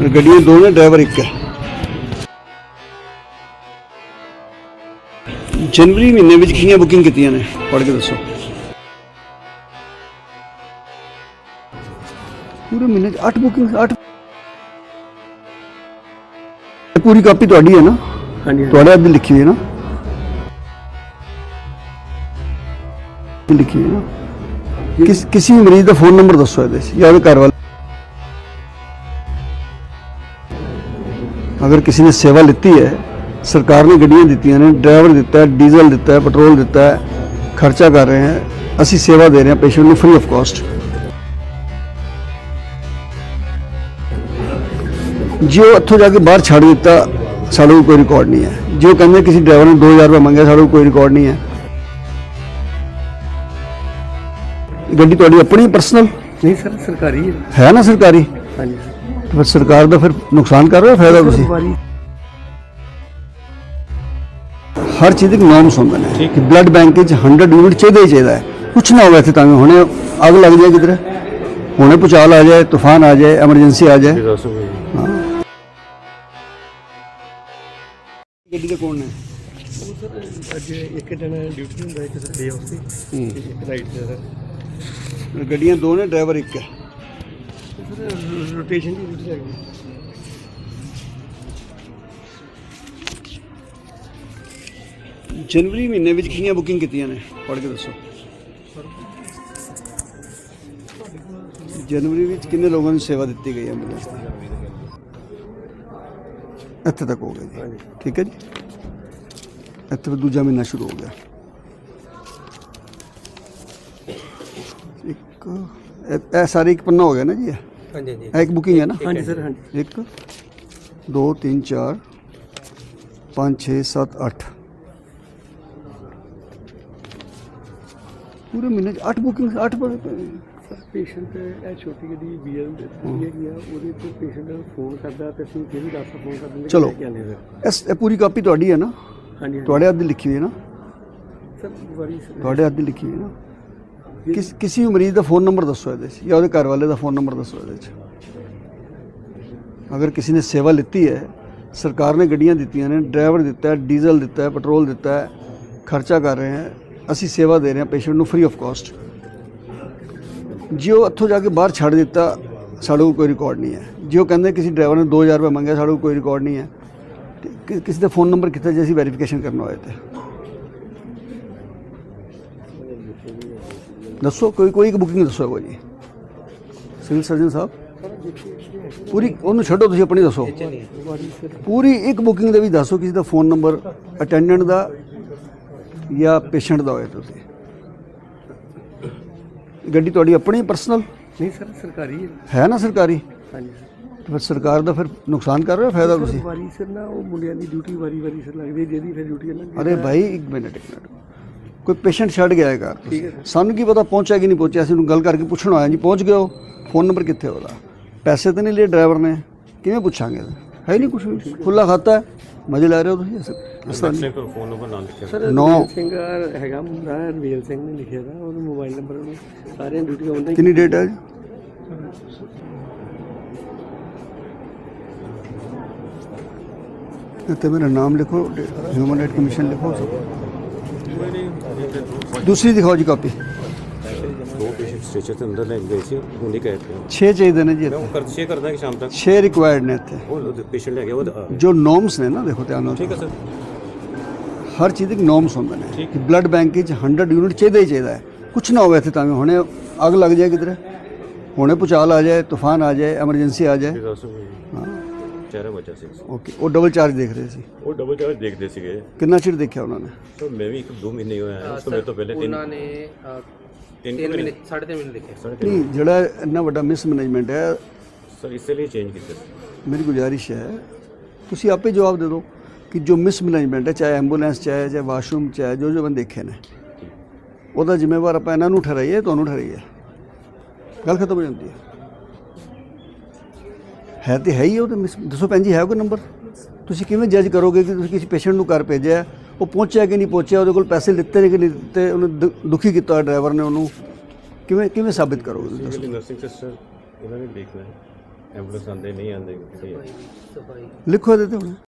ਗੱਡੀਆਂ ਦੋ ਨੇ ਡਰਾਈਵਰ ਇੱਕ ਹੈ। ਜਨਵਰੀ ਮਹੀਨੇ ਵਿੱਚ ਕਿੰਨੀਆਂ ਬੁਕਿੰਗ ਕੀਤੀਆਂ ਨੇ? ਪੜ੍ਹ ਕੇ ਦੱਸੋ। ਪੂਰੇ ਮਹੀਨੇ 'ਚ 8 ਬੁਕਿੰਗ 8 ਪੂਰੀ ਕਾਪੀ ਤੁਹਾਡੀ ਹੈ ਨਾ? ਹਾਂਜੀ ਤੁਹਾਡੇ ਅੱਗੇ ਲਿਖੀ ਹੋਈ ਹੈ ਨਾ? ਲਿਖੀ ਹੈ ਨਾ? ਕਿਸ ਕਿਸੇ ਮਰੀਜ਼ ਦਾ ਫੋਨ ਨੰਬਰ ਦੱਸੋ ਇਹਦੇ 'ਚ ਜਾਂ ਉਹਦੇ ਘਰ ਵਾਲੇ ਅਗਰ ਕਿਸੇ ਨੇ ਸੇਵਾ ਲਿੱਤੀ ਹੈ ਸਰਕਾਰ ਨੇ ਗੱਡੀਆਂ ਦਿੱਤੀਆਂ ਨੇ ਡਰਾਈਵਰ ਦਿੱਤਾ ਹੈ ਡੀਜ਼ਲ ਦਿੱਤਾ ਹੈ ਪੈਟਰੋਲ ਦਿੱਤਾ ਹੈ ਖਰਚਾ ਕਰ ਰਹੇ ਹਾਂ ਅਸੀਂ ਸੇਵਾ ਦੇ ਰਹੇ ਹਾਂ ਪੇਸ਼ੈਂਟ ਨੂੰ ਫ੍ਰੀ ਆਫ ਕਾਸਟ ਜੇ ਉਹ ਇੱਥੋਂ ਜਾ ਕੇ ਬਾਹਰ ਛੱਡ ਦਿੱਤਾ ਸਾਡੇ ਕੋਲ ਕੋਈ ਰਿਕਾਰਡ ਨਹੀਂ ਹੈ। ਜੇ ਕਹਿੰਦੇ ਕਿਸੇ ਡਰਾਈਵਰ ਨੇ 2000 ਰੁਪਏ ਮੰਗਿਆ ਸਾਡੇ ਕੋਲ ਕੋਈ ਰਿਕਾਰਡ ਨਹੀਂ ਹੈ। ਗੱਡੀ ਤੁਹਾਡੀ ਆਪਣੀ ਪਰਸਨਲ ਨਹੀਂ ਸਰ ਸਰਕਾਰੀ ਹੈ। ਹੈ ਨਾ ਸਰਕਾਰੀ? ਹਾਂਜੀ। ਤੇ ਫਿਰ ਸਰਕਾਰ ਦਾ ਫਿਰ ਨੁਕਸਾਨ ਕਰ ਰਹੇ ਹੋ ਫਾਇਦਾ ਤੁਸੀਂ? ਹਰ ਚੀਜ਼ ਦੇ ਨਾਮਸ ਹੁੰਦੇ ਨੇ ਕਿ ਬਲੱਡ ਬੈਂਕ ਵਿੱਚ 100 ਯੂਨਿਟ ਚਾਹੀਦਾ ਹੀ ਚਾਹੀਦਾ ਹੈ। ਕੁਛ ਨਾ ਹੋਵੇ ਇੱਥੇ ਤਾਂ ਹੁਣੇ ਅੱਗ ਲੱਗ ਜਾਏ ਕਿਧਰੇ। ਹੁਣੇ ਭੁਚਾਲ ਆ ਜਾਏ ਤੂਫਾਨ ਆ ਜਾਏ ਐਮਰਜੈਂਸੀ ਆ ਜਾਏ। ਗੱਡੀ ਦੇ ਕੋਣ ਨੇ? ਉਹ ਸਰ ਅੱਜ ਇੱਕ ਦਿਨ ਡਿਊਟੀ ਹੁੰਦਾ ਇੱਕ ਸਰ ਡੇ ਆਫ ਤੇ ਇੱਕ ਰਾਈਟ ਤੇ ਸਰ। ਗੱਡੀਆਂ ਦੋ ਨੇ ਡਰਾਈਵਰ ਇੱਕ ਹੈ। ਰੋਟੇਸ਼ਨ ਦੀ ਜਨਵਰੀ ਮਹੀਨੇ ਵਿੱਚ ਕਿੰਨੀਆਂ ਬੁਕਿੰਗ ਕੀਤੀਆਂ ਨੇ? ਪੜ੍ਹ ਕੇ ਦੱਸੋ। ਜਨਵਰੀ ਵਿੱਚ ਕਿੰਨੇ ਲੋਕਾਂ ਨੂੰ ਸੇਵਾ ਦਿੱਤੀ ਗਈ ਐਂਬੂਲੈਂਸ ਦੀ ਇੱਥੇ ਤੱਕ ਹੋ ਗਿਆ ਜੀ। ਠੀਕ ਹੈ ਜੀ। ਇੱਥੇ ਦੂਜਾ ਮਹੀਨਾ ਸ਼ੁਰੂ ਹੋ ਗਿਆ। ਇੱਕ ਇਹ- ਸਾਰੇ ਇੱਕ ਪੰਨਾ ਹੋ ਗਿਆ ਨਾ ਜੀ ਹਾਂਜੀ ਹਾਂਜੀ। ਇਹ ਇੱਕ ਬੁਕਿੰਗ ਹੈ ਨਾ? ਹਾਂਜੀ ਸਰ ਹਾਂਜੀ। ਇੱਕ ਦੋ ਤਿੰਨ ਚਾਰ ਪੰਜ 6 7 8 ਪੂਰੇ ਮਹੀਨੇ 'ਚ 8 ਬੁਕਿੰਗ 8 ਸਰ ਪੇਸ਼ੈਂਟ ਇਹ ਛੋਟੀ ਗੱਡੀ ਬੀਐਲ ਦੀ ਹੈਗੀ ਆ ਉਹਦੇ ਤੋਂ ਪੇਸ਼ੈਂਟ ਫੋਨ ਕਰਦਾ ਤੇ ਅਸੀਂ ਵੀ ਦੱਸ ਫੋਨ ਕਰ ਦਿੰਦੇ ਕਿ ਚਲੋ। ਇਸ ਇਹ ਪੂਰੀ ਕਾਪੀ ਤੁਹਾਡੀ ਹੈ ਨਾ? ਹਾਂਜੀ। ਤੁਹਾਡੇ ਹੱਥ ਦੀ ਲਿਖੀ ਹੋਈ ਹੈ ਨਾ? ਸਰ ਵਾਰੀ ਸਰ ਤੁਹਾਡੇ ਹੱਥ ਦੀ ਲਿਖੀ ਹੋਈ ਹੈ ਨਾ? ਕਿਸ, ਕਿਸੇ ਵੀ ਮਰੀਜ਼ ਦਾ ਫੋਨ ਨੰਬਰ ਦੱਸੋ ਇਹਦੇ 'ਚ ਜਾਂ ਉਹਦੇ ਘਰ ਵਾਲੇ ਦਾ ਫੋਨ ਨੰਬਰ ਦੱਸੋ ਇਹਦੇ 'ਚ। ਅਗਰ ਕਿਸੇ ਨੇ ਸੇਵਾ ਲਿੱਤੀ ਹੈ, ਸਰਕਾਰ ਨੇ ਗੱਡੀਆਂ ਦਿੱਤੀਆਂ ਨੇ, ਡਰਾਈਵਰ ਦਿੱਤਾ ਹੈ, ਡੀਜ਼ਲ ਦਿੱਤਾ ਹੈ, ਪੈਟਰੋਲ ਦਿੱਤਾ ਹੈ, ਖਰਚਾ ਕਰ ਰਹੇ ਹਾਂ, ਅਸੀਂ ਸੇਵਾ ਦੇ ਰਹੇ ਹਾਂ ਪੇਸ਼ੈਂਟ ਨੂੰ ਫ੍ਰੀ ਆਫ ਕਾਸਟ ਜੇ ਉਹ ਇੱਥੋਂ ਜਾ ਕੇ ਬਾਹਰ ਛੱਡ ਦਿੱਤਾ, ਸਾਡੇ ਕੋਲ ਕੋਈ ਰਿਕਾਰਡ ਨਹੀਂ ਹੈ। ਜੇ ਉਹ ਕਹਿੰਦੇ ਕਿਸੇ ਡਰਾਈਵਰ ਨੇ 2000 ਰੁਪਏ ਮੰਗਿਆ, ਸਾਡੇ ਕੋਲ ਕੋਈ ਰਿਕਾਰਡ ਨਹੀਂ ਹੈ। ਤੇ ਕਿਸੇ ਦਾ ਫੋਨ ਨੰਬਰ ਕਿੱਥੇ ਜੇ ਅਸੀਂ ਵੈਰੀਫਿਕੇਸ਼ਨ ਕਰਨ ਆਏ ਤੇ। ਦੱਸੋ ਕੋਈ ਕੋਈ ਇੱਕ ਬੁਕਿੰਗ ਦੱਸੋ ਕੋਈ ਜੀ ਸਿਵਲ ਸਰਜਨ ਸਾਹਿਬ ਪੂਰੀ ਉਹਨੂੰ ਛੱਡੋ ਤੁਸੀਂ ਆਪਣੀ ਦੱਸੋ। ਪੂਰੀ ਇੱਕ ਬੁਕਿੰਗ ਦੇ ਵੀ ਦੱਸੋ ਕਿਸੇ ਦਾ ਫੋਨ ਨੰਬਰ ਅਟੈਂਡੈਂਟ ਦਾ ਜਾਂ ਪੇਸ਼ੈਂਟ ਦਾ ਹੋਏ ਤੁਸੀਂ। ਗੱਡੀ ਤੁਹਾਡੀ ਆਪਣੀ ਪਰਸਨਲ ਨਹੀਂ ਸਰ ਸਰਕਾਰੀ ਹੈ। ਨਾ ਸਰਕਾਰੀ? ਹਾਂਜੀ। ਫਿਰ ਸਰਕਾਰ ਦਾ ਫਿਰ ਨੁਕਸਾਨ ਕਰ ਰਹੇ ਫਾਇਦਾ ਤੁਸੀਂ? ਵਾਰੀ ਸਰ ਨਾ ਉਹ ਮੁੰਡਿਆਂ ਦੀ ਡਿਊਟੀ ਵਾਰੀ ਵਾਰੀ ਸਰ ਲੱਗਦੀ ਜਿਹਦੀ ਫਿਰ ਡਿਊਟੀ ਅਰੇ ਭਾਈ ਇੱਕ ਮਿੰਟ ਇੱਕ ਮਿੰਟ। ਕੋਈ ਪੇਸ਼ੈਂਟ ਛੱਡ ਗਿਆ ਹੈਗਾ। ਸਾਨੂੰ ਕੀ ਪਤਾ ਪਹੁੰਚਿਆ ਕਿ ਨਹੀਂ ਪਹੁੰਚਿਆ? ਅਸੀਂ ਉਹਨੂੰ ਗੱਲ ਕਰਕੇ ਪੁੱਛਣ ਆਇਆ ਜੀ ਪਹੁੰਚ ਗਏ ਹੋ ਫੋਨ ਨੰਬਰ ਕਿੱਥੇ ਉਹਦਾ? ਪੈਸੇ ਤਾਂ ਨਹੀਂ ਲਏ ਡਰਾਈਵਰ ਨੇ। ਕਿਵੇਂ ਪੁੱਛਾਂਗੇ? ਹੈ ਨਹੀਂ ਕੁਝ ਖੁੱਲਾ ਖਾਤਾ ਹੈ। ਮਜ਼ੇ ਲੈ ਰਹੇ ਹੋ ਤੁਸੀਂ? ਇਸ- ਇਸ ਤਰ੍ਹਾਂ ਨਹੀਂ ਫੋਨ ਨੰਬਰ ਨਾਲ ਲਿਖਿਆ। ਸਰ ਨੌ। ਰਣਵੀਰ ਸਿੰਘ ਆ, ਹੈਗਾ ਮੁੰਡਾ ਰਣਵੀਰ ਸਿੰਘ ਨੇ ਲਿਖਿਆ ਦਾ। ਉਹਦਾ ਮੋਬਾਈਲ ਨੰਬਰ ਉਹਨੂੰ ਸਾਰਿਆਂ ਡਿਊਟੀ ਆਉਂਦਾ ਕਿੰਨੀ ਡੇਟ ਹੈ ਜੀ? ਇੱਥੇ ਮੇਰਾ ਨਾਮ ਲਿਖੋ ਹਿਊਮਨ ਰਾਈਟ ਕਮਿਸ਼ਨ ਲਿਖੋ। ਦੂਸਰੀ ਦਿਖਾਓ ਜੀ ਕਾਪੀ। ਦੋ ਪੇਸ਼ੈਂਟ ਸਟੇਚਰ ਤੇ ਅੰਦਰ ਲੈ ਕੇ ਗਏ ਸੀ ਹੁਣੇ ਕਹਿ ਰਹੇ 6 ਚਾਹੀਦੇ ਨੇ ਜੀ ਮੈਂ ਉਹ ਕਰ ਸ਼ੇ ਕਰਦਾ ਕਿ ਸ਼ਾਮ ਤੱਕ? 6 ਰਿਕੁਆਇਰਡ ਨੇ ਇੱਥੇ। ਉਹ ਪੇਸ਼ੈਂਟ ਲੈ ਗਿਆ ਉਹ ਜੋ ਨੋਰਮਸ ਨੇ ਨਾ ਦੇਖੋ ਧਿਆਨ ਨਾਲ। ਠੀਕ ਹੈ ਸਰ। ਹਰ ਚੀਜ਼ ਦੇ ਨੋਰਮਸ ਹੁੰਦੇ ਨੇ। ਕਿ ਬਲੱਡ ਬੈਂਕ ਵਿੱਚ 100 ਯੂਨਿਟ ਚਾਹੀਦਾ ਹੀ ਚਾਹੀਦਾ ਹੈ। ਕੁਛ ਨਾ ਹੋਵੇ ਇੱਥੇ ਤਾਂ ਹੁਣੇ ਅੱਗ ਲੱਗ ਜਾਏ ਕਿਧਰੇ। ਹੁਣੇ ਭੁਚਾਲ ਆ ਜਾਏ ਤੂਫਾਨ ਆ ਜਾਏ ਐਮਰਜੈਂਸੀ ਆ ਜਾਏ। ਦੱਸੋ ਚਾਰੇ ਬੱਚਾ ਸੀ ਓਕੇ ਉਹ ਡਬਲ ਚਾਰਜ ਦੇਖ ਰਹੇ ਸੀ। ਉਹ ਡਬਲ ਚਾਰਜ ਦੇਖਦੇ ਸੀਗੇ। ਕਿੰਨਾ ਚਿਰ ਦੇਖਿਆ ਉਹਨਾਂ ਨੇ? ਸਰ ਮੈਂ ਵੀ ਇੱਕ ਦੋ ਮਹੀਨੇ ਹੋਇਆ ਹੈ ਉਸ ਤੋਂ ਮੇਰੇ ਤੋਂ ਪਹਿਲੇ ਤਿੰਨ ਉਹਨਾਂ ਨੇ ਅ, ਤਿੰਨ ਤਿੰਨ ਮਹੀਨੇ। ਮਹੀਨੇ ਸਾਢੇ ਤਿੰਨ ਮਹੀਨੇ ਲਿਖੇ ਸਾਢੇ ਤਿੰਨ ਨਹੀਂ ਜਿਹੜਾ ਇੰਨਾ ਵੱਡਾ ਮਿਸਮੈਨੇਜਮੈਂਟ ਹੈ ਸਰ ਇਸੇ ਲਈ ਚੇਂਜ ਕੀਤਾ ਸੀ। ਮੇਰੀ ਗੁਜ਼ਾਰਿਸ਼ ਹੈ ਤੁਸੀਂ ਆਪੇ ਜਵਾਬ ਦੇ ਦਿਓ ਕਿ ਜੋ ਮਿਸਮੈਨੇਜਮੈਂਟ ਹੈ ਚਾਹੇ ਐਂਬੂਲੈਂਸ ਚਾਹੇ ਚਾਹੇ ਵਾਸ਼ਰੂਮ ਚਾਹੇ ਜੋ ਜੋ ਬੰਦੇ ਦੇਖੇ ਨੇ ਉਹਦਾ ਜ਼ਿੰਮੇਵਾਰ ਆਪਾਂ ਇਹਨਾਂ ਨੂੰ ਠਹਿਰਾਈਏ ਤੁਹਾਨੂੰ ਠਹਿਰਾਈਏ। ਗੱਲ ਖਤਮ ਹੋ ਜਾਂਦੀ ਹੈ। ਹੈ ਤੇ ਹੈ ਹੀ ਉਹ ਤੇ ਮਿਸ- ਦੱਸੋ ਭੈਣ ਜੀ ਹੈ ਕੋਈ ਨੰਬਰ ਤੁਸੀਂ ਕਿਵੇਂ ਜੱਜ ਕਰੋਗੇ ਕਿ ਤੁਸੀਂ ਕਿਸੇ ਪੇਸ਼ੈਂਟ ਨੂੰ ਘਰ ਭੇਜਿਆ ਉਹ ਪਹੁੰਚਿਆ ਕਿ ਨਹੀਂ ਪਹੁੰਚਿਆ? ਉਹਦੇ ਕੋਲ ਪੈਸੇ ਲਿੱਤੇ ਨੇ ਕਿ ਨਹੀਂ ਲਿੱਤੇ? ਉਹਨੂੰ ਦੁ- ਦੁਖੀ ਕੀਤਾ ਡਰਾਈਵਰ ਨੇ ਉਹਨੂੰ? ਕਿਵੇਂ ਕਿਵੇਂ ਸਾਬਿਤ ਕਰੋਗੇ ਤੁਸੀਂ ਦੱਸੋ? ਨਰਸਿੰਗ ਸਿਸਟਰ ਇਹਨਾਂ ਨੇ ਦੇਖਣਾ ਹੈ। ਐਂਬੂਲੈਂਸ ਆਉਂਦੇ ਨਹੀਂ ਆਉਂਦੇ ਲਿਖੋ ਇਹਦੇ ਤੇ ਹੁਣ।